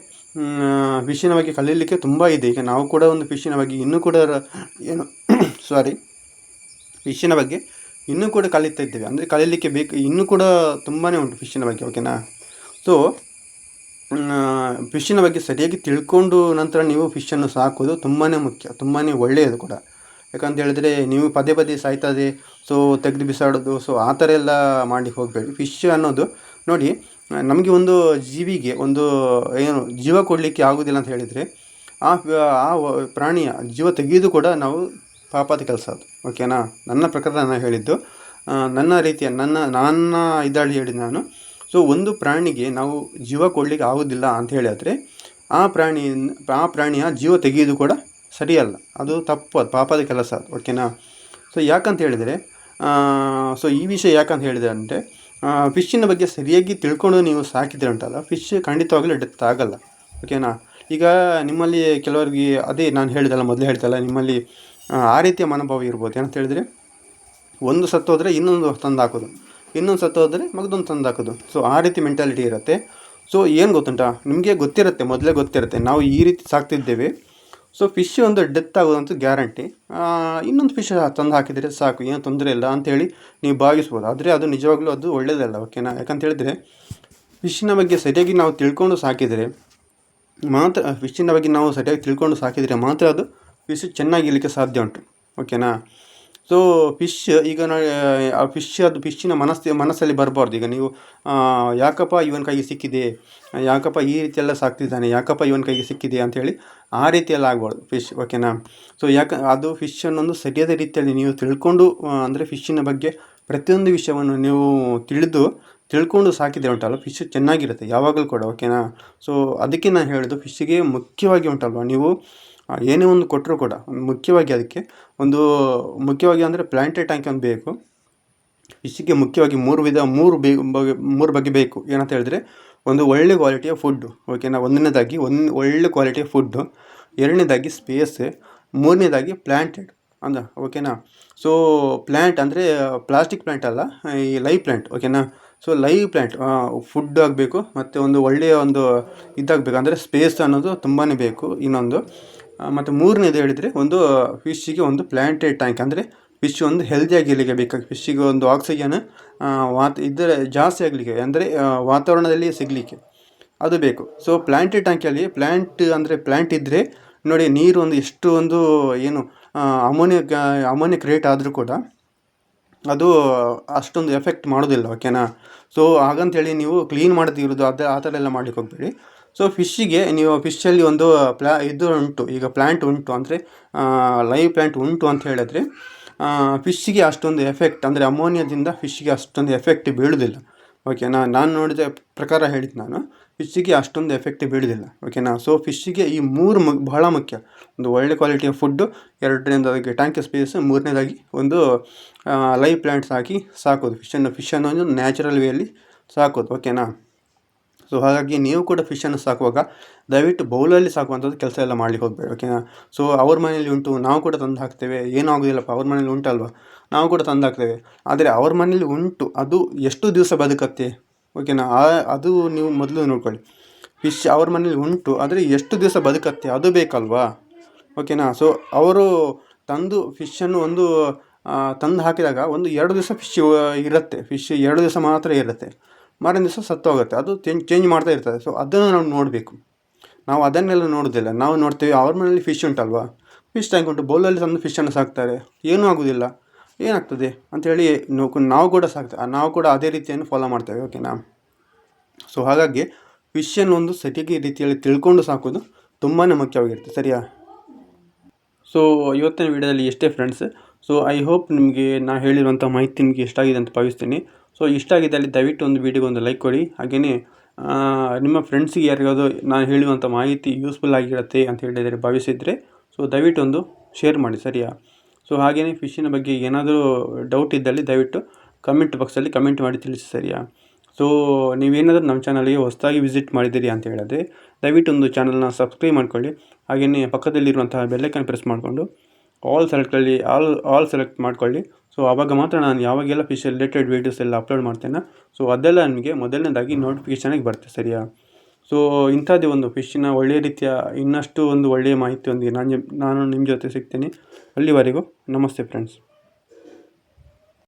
ಫಿಶ್ಶಿನ ಬಗ್ಗೆ ಕಲೀಲಿಕ್ಕೆ ತುಂಬ ಇದೆ, ಈಗ ನಾವು ಕೂಡ ಒಂದು ಫಿಶ್ಶಿನ ಬಗ್ಗೆ ಇನ್ನೂ ಕೂಡ ಏನು *coughs* ಸಾರಿ ಫಿಶ್ಶಿನ ಬಗ್ಗೆ ಇನ್ನೂ ಕೂಡ ಕಲಿತಾ ಇದ್ದೇವೆ, ಅಂದರೆ ಕಲೀಲಿಕ್ಕೆ ಬೇಕು, ಇನ್ನೂ ಕೂಡ ತುಂಬಾ ಉಂಟು ಫಿಶ್ಶಿನ ಬಗ್ಗೆ ಓಕೆನಾ ಸೊ ಫಿಶ್ಶಿನ ಬಗ್ಗೆ ಸರಿಯಾಗಿ ತಿಳ್ಕೊಂಡು ನಂತರ ನೀವು ಫಿಶ್ಶನ್ನು ಸಾಕೋದು ತುಂಬಾ ಮುಖ್ಯ ತುಂಬಾ ಒಳ್ಳೆಯದು ಕೂಡ. ಯಾಕಂತ ಹೇಳಿದ್ರೆ ನೀವು ಪದೇ ಪದೇ ಸಾಯ್ತದೆ ಸೊ ತೆಗೆದು ಬಿಸಾಡೋದು ಸೊ ಆ ಥರ ಎಲ್ಲ ಮಾಡಿ ಹೋಗಬೇಡಿ. ಫಿಶ್ ಅನ್ನೋದು ನೋಡಿ, ನಮಗೆ ಒಂದು ಜೀವಿಗೆ ಒಂದು ಏನು ಜೀವ ಕೊಡಲಿಕ್ಕೆ ಆಗೋದಿಲ್ಲ ಅಂತ ಹೇಳಿದರೆ, ಆ ಆ ಪ್ರಾಣಿಯ ಜೀವ ತೆಗೆಯೋದು ಕೂಡ ನಾವು ಪಾಪದ ಕೆಲಸ ಅದು. ಓಕೆನಾ ನನ್ನ ಪ್ರಕಾರ ನಾನು ಹೇಳಿದ್ದು ನನ್ನ ರೀತಿಯ ನನ್ನ ನನ್ನ ಇದಾಳಿ ಹೇಳಿ ನಾನು ಸೊ ಒಂದು ಪ್ರಾಣಿಗೆ ನಾವು ಜೀವ ಕೊಡಲಿಕ್ಕೆ ಆಗೋದಿಲ್ಲ ಅಂತ ಹೇಳಿದ್ರೆ ಆ ಪ್ರಾಣಿ ಆ ಪ್ರಾಣಿಯ ಜೀವ ತೆಗೆಯೋದು ಕೂಡ ಸರಿಯಲ್ಲ. ಅದು ತಪ್ಪು ಅದು ಪಾಪದ ಕೆಲಸ ಅದು ಓಕೆನಾ ಸೊ ಯಾಕಂತ ಹೇಳಿದರೆ ಸೊ ಈ ವಿಷಯ ಯಾಕಂತ ಹೇಳಿದೆ ಅಂದರೆ ಫಿಶ್ಶಿನ ಬಗ್ಗೆ ಸರಿಯಾಗಿ ತಿಳ್ಕೊಂಡು ನೀವು ಸಾಕಿದ್ರೆ ಉಂಟಲ್ಲ ಫಿಶ್ ಖಂಡಿತವಾಗಲೂ ಡೆತ್ ಆಗಲ್ಲ ಓಕೆನಾ ಈಗ ನಿಮ್ಮಲ್ಲಿ ಕೆಲವರಿಗೆ ಅದೇ ನಾನು ಹೇಳಿದಲ್ಲ ಮೊದಲೇ ಹೇಳ್ತಲ್ಲ ನಿಮ್ಮಲ್ಲಿ ಆ, ಆ ರೀತಿಯ ಮನೋಭಾವ ಇರ್ಬೋದು. ಏನಂತ ಹೇಳಿದರೆ ಒಂದು ಸತ್ತೋದ್ರೆ ಇನ್ನೊಂದು ತಂದು ಹಾಕೋದು. ಇನ್ನೊಂದು ಸತ್ತೋದ್ರೆ ಮಗದೊಂದು ತಂದು ಹಾಕೋದು. ಸೊ ಆ ರೀತಿ ಮೆಂಟಾಲಿಟಿ ಇರುತ್ತೆ. ಸೊ ಏನು ಗೊತ್ತುಂಟಾ? ನಿಮಗೆ ಗೊತ್ತಿರುತ್ತೆ, ಮೊದಲೇ ಗೊತ್ತಿರುತ್ತೆ. ನಾವು ಈ ರೀತಿ ಸಾಕ್ತಿದ್ದೇವೆ. ಸೊ ಫಿಶ್ ಒಂದು ಡೆತ್ ಆಗೋದಂತೂ ಗ್ಯಾರಂಟಿ ಇನ್ನೊಂದು ಫಿಶ್ ತಂದು ಹಾಕಿದರೆ ಸಾಕು. ಏನು ತೊಂದರೆ ಇಲ್ಲ ಅಂಥೇಳಿ ನೀವು ಭಾವಿಸ್ಬೋದು. ಆದರೆ ಅದು ನಿಜವಾಗ್ಲೂ ಅದು ಒಳ್ಳೆಯದಲ್ಲ ಓಕೆನಾ ಯಾಕಂತ ಹೇಳಿದರೆ ಫಿಶ್ಶಿನ ಬಗ್ಗೆ ಸರಿಯಾಗಿ ನಾವು ತಿಳ್ಕೊಂಡು ಸಾಕಿದರೆ ಮಾತ್ರ ಫಿಶ್ಶಿನ ಬಗ್ಗೆ ನಾವು ಸರಿಯಾಗಿ ತಿಳ್ಕೊಂಡು ಸಾಕಿದರೆ ಮಾತ್ರ ಅದು ಫಿಶ್ ಚೆನ್ನಾಗಿರಲಿಕ್ಕೆ ಸಾಧ್ಯ ಉಂಟು ಓಕೆನಾ ಸೊ ಫಿಶ್ ಈಗ ಆ ಫಿಶ್ ಅದು ಫಿಶ್ಶಿನ ಮನಸ್ಸು, ಮನಸ್ಸಲ್ಲಿ ಬರಬಾರ್ದು. ಈಗ ನೀವು ಯಾಕಪ್ಪ ಇವನ ಕೈಗೆ ಸಿಕ್ಕಿದೆ? ಯಾಕಪ್ಪ ಈ ರೀತಿ ಎಲ್ಲ ಸಾಕ್ತಿದ್ದಾನೆ? ಯಾಕಪ್ಪ ಇವನ ಕೈಗೆ ಸಿಕ್ಕಿದೆ ಅಂಥೇಳಿ ಆ ರೀತಿಯೆಲ್ಲ ಆಗ್ಬಾರ್ದು ಫಿಶ್ ಓಕೆನಾ ಸೊ ಯಾಕೆ, ಅದು ಫಿಶ್ ಅನ್ನೊಂದು ಸರಿಯಾದ ರೀತಿಯಲ್ಲಿ ನೀವು ತಿಳ್ಕೊಂಡು ಅಂದರೆ ಫಿಶ್ಶಿನ ಬಗ್ಗೆ ಪ್ರತಿಯೊಂದು ವಿಷಯವನ್ನು ನೀವು ತಿಳಿದು, ತಿಳ್ಕೊಂಡು ಸಾಕಿದ್ರೆ ಉಂಟಲ್ಲ ಫಿಶ್ ಚೆನ್ನಾಗಿರುತ್ತೆ, ಯಾವಾಗಲೂ ಕೂಡ ಓಕೆನಾ ಸೊ ಅದಕ್ಕೆ ನಾನು ಹೇಳೋದು ಫಿಶ್ಶಿಗೆ ಮುಖ್ಯವಾಗಿ ಉಂಟಲ್ವ? ನೀವು ಏನೇ ಒಂದು ಕೊಟ್ಟರೂ ಕೂಡ ಮುಖ್ಯವಾಗಿ ಅದಕ್ಕೆ ಒಂದು ಮುಖ್ಯವಾಗಿ ಅಂದರೆ ಪ್ಲಾಂಟೆಡ್ ಟ್ಯಾಂಕ್ ಒಂದು ಬೇಕು. ಇಷ್ಟಕ್ಕೆ ಮುಖ್ಯವಾಗಿ ಮೂರು ವಿಧ, ಮೂರು ಬೇ ಮೂರು ಬಗ್ಗೆ ಬೇಕು. ಏನಂತ ಹೇಳಿದ್ರೆ, ಒಂದು ಒಳ್ಳೆ ಕ್ವಾಲಿಟಿಯ ಫುಡ್ಡು ಓಕೆನಾ ಒಂದನೇದಾಗಿ ಒಂದು ಒಳ್ಳೆ ಕ್ವಾಲಿಟಿಯ ಫುಡ್ಡು ಎರಡನೇದಾಗಿ ಸ್ಪೇಸ್ ಮೂರನೇದಾಗಿ ಪ್ಲ್ಯಾಂಟೆಡ್ ಅಂದ ಓಕೆನಾ ಸೊ ಪ್ಲ್ಯಾಂಟ್ ಅಂದರೆ ಪ್ಲಾಸ್ಟಿಕ್ ಪ್ಲ್ಯಾಂಟ್ ಅಲ್ಲ, ಈ ಲೈವ್ ಪ್ಲ್ಯಾಂಟ್ ಓಕೆನಾ ಸೊ ಲೈವ್ ಪ್ಲ್ಯಾಂಟ್ ಫುಡ್ ಆಗಬೇಕು, ಮತ್ತು ಒಂದು ಒಳ್ಳೆಯ ಒಂದು ಇದಾಗಬೇಕು. ಅಂದರೆ ಸ್ಪೇಸ್ ಅನ್ನೋದು ತುಂಬಾ ಬೇಕು. ಇನ್ನೊಂದು ಮತ್ತು ಮೂರನೇದು ಹೇಳಿದರೆ ಒಂದು ಫಿಶ್ಶಿಗೆ ಒಂದು ಪ್ಲ್ಯಾಂಟೆಡ್ ಟ್ಯಾಂಕ್ ಅಂದರೆ ಫಿಶ್ ಒಂದು ಹೆಲ್ದಿಯಾಗಿರಲಿಕ್ಕೆ ಬೇಕಾಗಿ ಫಿಶ್ಶಿಗೆ ಒಂದು ಆಕ್ಸಿಜನ್ ವಾತ, ಇದ್ದರೆ ಜಾಸ್ತಿ ಆಗಲಿಕ್ಕೆ, ಅಂದರೆ ವಾತಾವರಣದಲ್ಲಿ ಸಿಗಲಿಕ್ಕೆ. ಅದು ಬೇಕು. ಸೊ ಪ್ಲ್ಯಾಂಟೆಡ್ ಟ್ಯಾಂಕಲ್ಲಿ ಪ್ಲ್ಯಾಂಟ್ ಅಂದರೆ ಪ್ಲ್ಯಾಂಟ್ ಇದ್ದರೆ ನೋಡಿ, ನೀರು ಒಂದು ಎಷ್ಟು ಒಂದು, ಏನು ಅಮೋನಿಯ ಅಮೋನಿಯಾ ಕ್ರಿಯೇಟ್ ಆದರೂ ಕೂಡ ಅದು ಅಷ್ಟೊಂದು ಎಫೆಕ್ಟ್ ಮಾಡೋದಿಲ್ಲ ಓಕೆನಾ ಸೊ ಹಾಗಂತೇಳಿ ನೀವು ಕ್ಲೀನ್ ಮಾಡೋದಿರೋದು ಅದು, ಆ ಥರ ಎಲ್ಲ ಮಾಡಲಿಕ್ಕೆ ಹೋಗಬೇಡಿ. ಸೊ ಫಿಶ್ಶಿಗೆ ನೀವು ಫಿಶ್ಶಲ್ಲಿ ಒಂದು ಪ್ಲಾ ಇದು ಉಂಟು. ಈಗ ಪ್ಲ್ಯಾಂಟ್ ಉಂಟು ಅಂದರೆ ಲೈವ್ ಪ್ಲ್ಯಾಂಟ್ ಉಂಟು ಅಂತ ಹೇಳಿದ್ರೆ ಫಿಶ್ಶಿಗೆ ಅಷ್ಟೊಂದು ಎಫೆಕ್ಟ್ ಅಂದರೆ ಅಮೋನಿಯಾದಿಂದ ಫಿಶ್ಗೆ ಅಷ್ಟೊಂದು ಎಫೆಕ್ಟ್ ಬೀಳೋದಿಲ್ಲ. ಓಕೆನಾ ನಾನು ನೋಡಿದ ಪ್ರಕಾರ ಹೇಳಿದ್ದು ನಾನು. ಫಿಶ್ಶಿಗೆ ಅಷ್ಟೊಂದು ಎಫೆಕ್ಟ್ ಬೀಳೋದಿಲ್ಲ. ಓಕೆನಾ ಸೊ ಫಿಶ್ಶಿಗೆ ಈ ಮೂರು ಮು, ಬಹಳ ಮುಖ್ಯ. ಒಂದು ಒಳ್ಳೆ ಕ್ವಾಲಿಟಿಯ ಫುಡ್ಡು ಎರಡನೇದಾಗಿ ಟ್ಯಾಂಕ್ ಸ್ಪೇಸ್ ಮೂರನೇದಾಗಿ ಒಂದು ಲೈವ್ ಪ್ಲ್ಯಾಂಟ್ಸ್ ಹಾಕಿ ಸಾಕೋದು. ಫಿಶನ್ನು ಫಿಶನ್ನು ನ್ಯಾಚುರಲ್ ವೇಯಲ್ಲಿ ಸಾಕೋದು. ಓಕೆನಾ ಸೊ ಹಾಗಾಗಿ ನೀವು ಕೂಡ ಫಿಶನ್ನು ಸಾಕುವಾಗ ದಯವಿಟ್ಟು ಬೌಲಲ್ಲಿ ಸಾಕುವಂಥದ್ದು ಕೆಲಸ ಎಲ್ಲ ಮಾಡ್ಲಿಕ್ಕೆ ಹೋಗಬೇಡಿ ಓಕೆನಾ ಸೊ ಅವ್ರ ಮನೇಲಿ ಉಂಟು, ನಾವು ಕೂಡ ತಂದು ಹಾಕ್ತೇವೆ. ಏನೂ ಆಗೋದಿಲ್ಲಪ್ಪ, ಅವ್ರ ಮನೇಲಿ ಉಂಟಲ್ವ? ನಾವು ಕೂಡ ತಂದು ಹಾಕ್ತೇವೆ. ಆದರೆ ಅವ್ರ ಮನೇಲಿ ಉಂಟು, ಅದು ಎಷ್ಟು ದಿವಸ ಬದುಕತ್ತೆ ಓಕೆನಾ ಆ, ಅದು ನೀವು ಮೊದಲು ನೋಡ್ಕೊಳ್ಳಿ. ಫಿಶ್ ಅವ್ರ ಮನೇಲಿ ಉಂಟು, ಆದರೆ ಎಷ್ಟು ದಿವಸ ಬದುಕತ್ತೆ, ಅದು ಬೇಕಲ್ವಾ? ಓಕೆನಾ ಸೊ ಅವರು ತಂದು ಫಿಶನ್ನು ಒಂದು ತಂದು ಹಾಕಿದಾಗ ಒಂದು ಎರಡು ದಿವಸ ಫಿಶ್ ಇರುತ್ತೆ. ಫಿಶ್ ಎರಡು ದಿವಸ ಮಾತ್ರ ಇರುತ್ತೆ. ಮಾರನೇ ದಿವಸ ಸತ್ತೋಗುತ್ತೆ ಅದು ಚೇಂಜ್ ಚೇಂಜ್ ಮಾಡ್ತಾ ಇರ್ತದೆ. ಸೊ ಅದನ್ನು ನಾವು ನೋಡಬೇಕು. ನಾವು ಅದನ್ನೆಲ್ಲ ನೋಡೋದಿಲ್ಲ. ನಾವು ನೋಡ್ತೇವೆ, ಅವ್ರ ಮನೇಲಿ ಫಿಶ್ ಉಂಟಲ್ವಾ? ಫಿಶ್ ಟ್ಯಾಂಕ್ ಉಂಟು. ಬೌಲಲ್ಲಿ ತಂದು ಫಿಶನ್ನು ಸಾಕ್ತಾರೆ. ಏನೂ ಆಗೋದಿಲ್ಲ. ಏನಾಗ್ತದೆ? ಅಂಥೇಳಿ ನಾವು ನಾವು ಕೂಡ ಸಾಕ್ತೇವೆ ನಾವು ಕೂಡ ಅದೇ ರೀತಿಯನ್ನು ಫಾಲೋ ಮಾಡ್ತೇವೆ. ಓಕೆನಾ ಸೊ ಹಾಗಾಗಿ ಫಿಶನ್ನು ಒಂದು ಸಟಿಗೆ ರೀತಿಯಲ್ಲಿ ತಿಳ್ಕೊಂಡು ಸಾಕೋದು ತುಂಬಾ ಮುಖ್ಯವಾಗಿರುತ್ತೆ. ಸರಿಯಾ? ಸೊ ಇವತ್ತಿನ ವಿಡಿಯೋದಲ್ಲಿ ಎಷ್ಟೇ ಫ್ರೆಂಡ್ಸ್ ಸೊ ಐ ಹೋಪ್ ನಿಮಗೆ ನಾ ಹೇಳಿರುವಂಥ ಮಾಹಿತಿ ನಿಮಗೆ ಇಷ್ಟ ಆಗಿದೆ ಅಂತ ಭಾವಿಸ್ತೀನಿ. ಸೊ ಇಷ್ಟ ಆಗಿದೆ ಅಲ್ಲಿ ದಯವಿಟ್ಟು ಒಂದು ವೀಡಿಯೋಗೆ ಒಂದು ಲೈಕ್ ಕೊಡಿ. ಹಾಗೆಯೇ ನಿಮ್ಮ ಫ್ರೆಂಡ್ಸಿಗೆ ಯಾರಿಗಾದರೂ ನಾನು ಹೇಳುವಂಥ ಮಾಹಿತಿ ಯೂಸ್ಫುಲ್ ಆಗಿರುತ್ತೆ ಅಂತ ಹೇಳಿದರೆ ಭಾವಿಸಿದರೆ ಸೊ ದಯವಿಟ್ಟು ಒಂದು ಶೇರ್ ಮಾಡಿ, ಸರಿಯಾ? ಸೊ ಹಾಗೆಯೇ ಫಿಶ್ಶಿನ ಬಗ್ಗೆ ಏನಾದರೂ ಡೌಟ್ ಇದ್ದಲ್ಲಿ ದಯವಿಟ್ಟು ಕಮೆಂಟ್ ಬಾಕ್ಸಲ್ಲಿ ಕಮೆಂಟ್ ಮಾಡಿ ತಿಳಿಸಿ, ಸರಿಯಾ? ಸೊ ನೀವೇನಾದರೂ ನಮ್ಮ ಚಾನಲ್ಗೆ ಹೊಸದಾಗಿ ವಿಸಿಟ್ ಮಾಡಿದ್ದೀರಿ ಅಂತ ಹೇಳಿದ್ರೆ, ದಯವಿಟ್ಟು ಒಂದು ಚಾನಲ್ನ ಸಬ್ಸ್ಕ್ರೈಬ್ ಮಾಡ್ಕೊಳ್ಳಿ. ಹಾಗೆಯೇ ಪಕ್ಕದಲ್ಲಿರುವಂತಹ ಬೆಲ್ಲೈಕನ್ ಪ್ರೆಸ್ ಮಾಡಿಕೊಂಡು. ಆಲ್ ಸೆಲೆಕ್ಟಲ್ಲಿ ಆಲ್ ಆಲ್ ಸೆಲೆಕ್ಟ್ ಮಾಡ್ಕೊಳ್ಳಿ. ಸೊ ಆವಾಗ ಮಾತ್ರ ನಾನು ಯಾವಾಗೆಲ್ಲ ಫಿಶ್ ರಿಲೇಟೆಡ್ ವೀಡಿಯೋಸ್ ಎಲ್ಲ ಅಪ್ಲೋಡ್ ಮಾಡ್ತೇನೆ ಸೊ ಅದೆಲ್ಲ ನನಗೆ ಮೊದಲನೇದಾಗಿ ನೋಟಿಫಿಕೇಷನಿಗೆ ಬರುತ್ತೆ, ಸರಿಯಾ? ಸೊ ಇಂಥದ್ದೇ ಒಂದು ಫಿಶ್ಶಿನ ಒಳ್ಳೆಯ ರೀತಿಯ ಇನ್ನಷ್ಟು ಒಂದು ಒಳ್ಳೆಯ ಮಾಹಿತಿಯೊಂದಿಗೆ ನಾನು ನಾನು ನಿಮ್ಮ ಜೊತೆ ಸಿಗ್ತೇನೆ. ಅಲ್ಲಿವರೆಗೂ ನಮಸ್ತೆ ಫ್ರೆಂಡ್ಸ್